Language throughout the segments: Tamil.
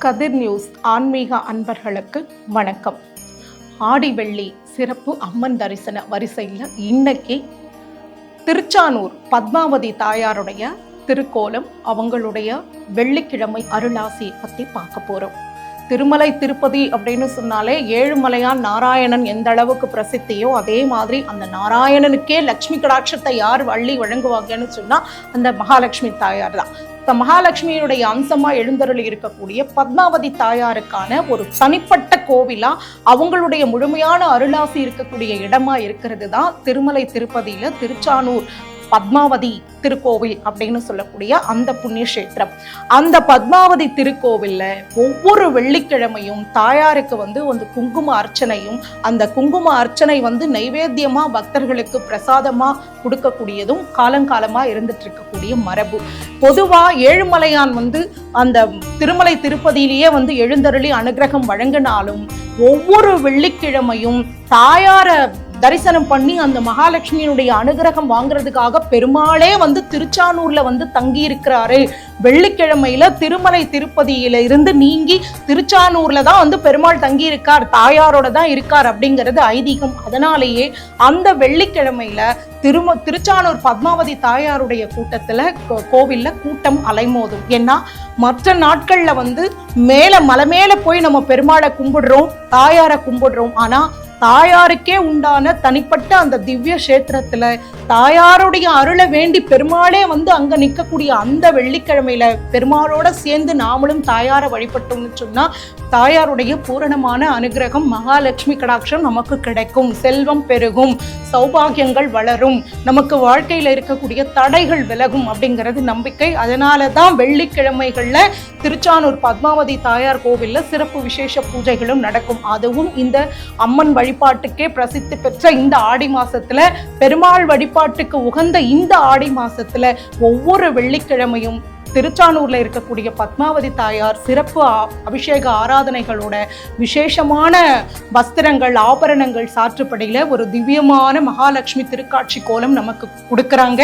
கதிர் நியூஸ் ஆன்மீக அன்பர்களுக்கு வணக்கம். ஆடி வெள்ளி சிறப்பு அம்மன் தரிசன வரிசையில் இன்னைக்கு திருச்சானூர் பத்மாவதி தாயாருடைய திருக்கோலம் அவங்களுடைய வெள்ளிக்கிழமை அருளாசி பற்றி பார்க்க போகிறோம் திருமலை திருப்பதி அப்படின்னு சொன்னாலே ஏழுமலையான் நாராயணன் எந்த அளவுக்கு பிரசித்தியோ அதே மாதிரி அந்த நாராயணனுக்கே லக்ஷ்மி கடாட்சத்தை யார் வள்ளி வழங்குவாங்கன்னு சொன்னால் அந்த மகாலட்சுமி தாயார் தான் மகாலட்சுமியுடைய அம்சமா எழுந்தருளி இருக்கக்கூடிய பத்மாவதி தாயாருக்கான ஒரு தனிப்பட்ட கோவிலா அவங்களுடைய முழுமையான அருளாசி இருக்கக்கூடிய இடமா இருக்கிறது தான் திருமலை திருப்பதியில திருச்சானூர் பத்மாவதி திருக்கோவில் அப்படின்னு சொல்லக்கூடிய அந்த புண்ணிய கஷேத்திரம் அந்த பத்மாவதி திருக்கோவிலில் ஒவ்வொரு வெள்ளிக்கிழமையும் தாயாருக்கு வந்து வந்து குங்கும அர்ச்சனையும் அந்த குங்கும அர்ச்சனை வந்து நைவேத்தியமாக பக்தர்களுக்கு பிரசாதமாக கொடுக்கக்கூடியதும் காலங்காலமாக இருந்துட்டு இருக்கக்கூடிய மரபு. பொதுவாக ஏழுமலையான் வந்து அந்த திருமலை திருப்பதியிலேயே வந்து எழுந்தருளி அனுகிரகம் வழங்கினாலும் ஒவ்வொரு வெள்ளிக்கிழமையும் தாயார தரிசனம் பண்ணி அந்த மகாலட்சுமியினுடைய அனுகிரகம் வாங்குறதுக்காக பெருமாளே வந்து திருச்சானூர்ல வந்து தங்கி இருக்கிறாரு வெள்ளிக்கிழமையில திருமலை திருப்பதியில இருந்து நீங்கி திருச்சானூர்ல தான் வந்து பெருமாள் தங்கி இருக்கார் தாயாரோட தான் இருக்கார் அப்படிங்கிறது ஐதீகம். அதனாலேயே அந்த வெள்ளிக்கிழமையில திரும திருச்சானூர் பத்மாவதி தாயாருடைய கூட்டத்துல கோ- கோவில்ல கூட்டம் அலைமோதும். ஏன்னா மற்ற நாட்கள்ல வந்து மேல மலை மேல போய் நம்ம பெருமாளை கும்பிடுறோம் தாயாரை கும்பிடுறோம். ஆனா தாயாருக்கே உண்டான தனிப்பட்ட அந்த திவ்ய கஷேத்திரத்துல தாயாருடைய அருளை வேண்டி பெருமாளே வந்து அங்க நிற்கக்கூடிய அந்த வெள்ளிக்கிழமையில பெருமாளோட சேர்ந்து நாமளும் தாயாரை வழிபட்டோம்னு சொன்னா தாயாருடைய பூரணமான அனுகிரகம் மகாலட்சுமி கடாட்சம் நமக்கு கிடைக்கும். செல்வம் பெருகும் சௌபாகியங்கள் வளரும் நமக்கு வாழ்க்கையில இருக்கக்கூடிய தடைகள் விலகும் அப்படிங்கிறது நம்பிக்கை. அதனால தான் வெள்ளிக்கிழமைகள்ல திருச்சானூர் பத்மாவதி தாயார் கோவில்ல சிறப்பு விசேஷ பூஜைகளும் நடக்கும். அதுவும் இந்த அம்மன் வழி வழிபாட்டுக்கே பிரசித்தி பெற்ற இந்த ஆடி மாசத்துல பெருமாள் வழிபாட்டுக்கு உகந்த இந்த ஆடி மாசத்துல ஒவ்வொரு வெள்ளிக்கிழமையும் திருச்சானூர்ல இருக்கக்கூடிய பத்மாவதி தாயார் சிறப்பு அபிஷேக ஆராதனைகளோட விசேஷமான வஸ்திரங்கள் ஆபரணங்கள் சாற்றுப்படையில ஒரு திவ்யமான மகாலட்சுமி திருக்காட்சி கோலம் நமக்கு கொடுக்கறாங்க.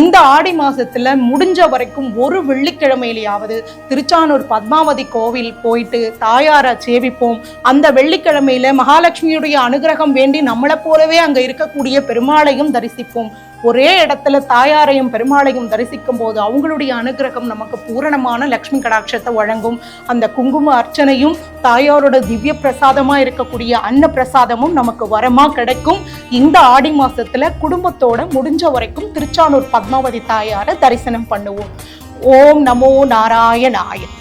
இந்த ஆடி மாசத்துல முடிஞ்ச வரைக்கும் ஒரு வெள்ளிக்கிழமையிலேயாவது திருச்சானூர் பத்மாவதி கோவில் போயிட்டு தாயாரை சேவிப்போம். அந்த வெள்ளிக்கிழமையில மகாலட்சுமியுடைய அனுகிரகம் வேண்டி நம்மளை போலவே அங்க இருக்கக்கூடிய பெருமாளையும் தரிசிப்போம். ஒரே இடத்துல தாயாரையும் பெருமாளையும் தரிசிக்கும் போது அவங்களுடைய அனுகிரகம் நமக்கு பூரணமான லக்ஷ்மி கடாட்சத்தை வழங்கும் அந்த குங்கும அர்ச்சனையும் தாயாரோட திவ்ய பிரசாதமா இருக்கக்கூடிய அன்ன பிரசாதமும் நமக்கு வரமா கிடைக்கும். இந்த ஆடி மாசத்துல குடும்பத்தோட முடிஞ்ச வரைக்கும் திருச்சானூர் பத்மாவதி தாயாரை தரிசனம் பண்ணுவோம். ஓம் நமோ நாராயணாய.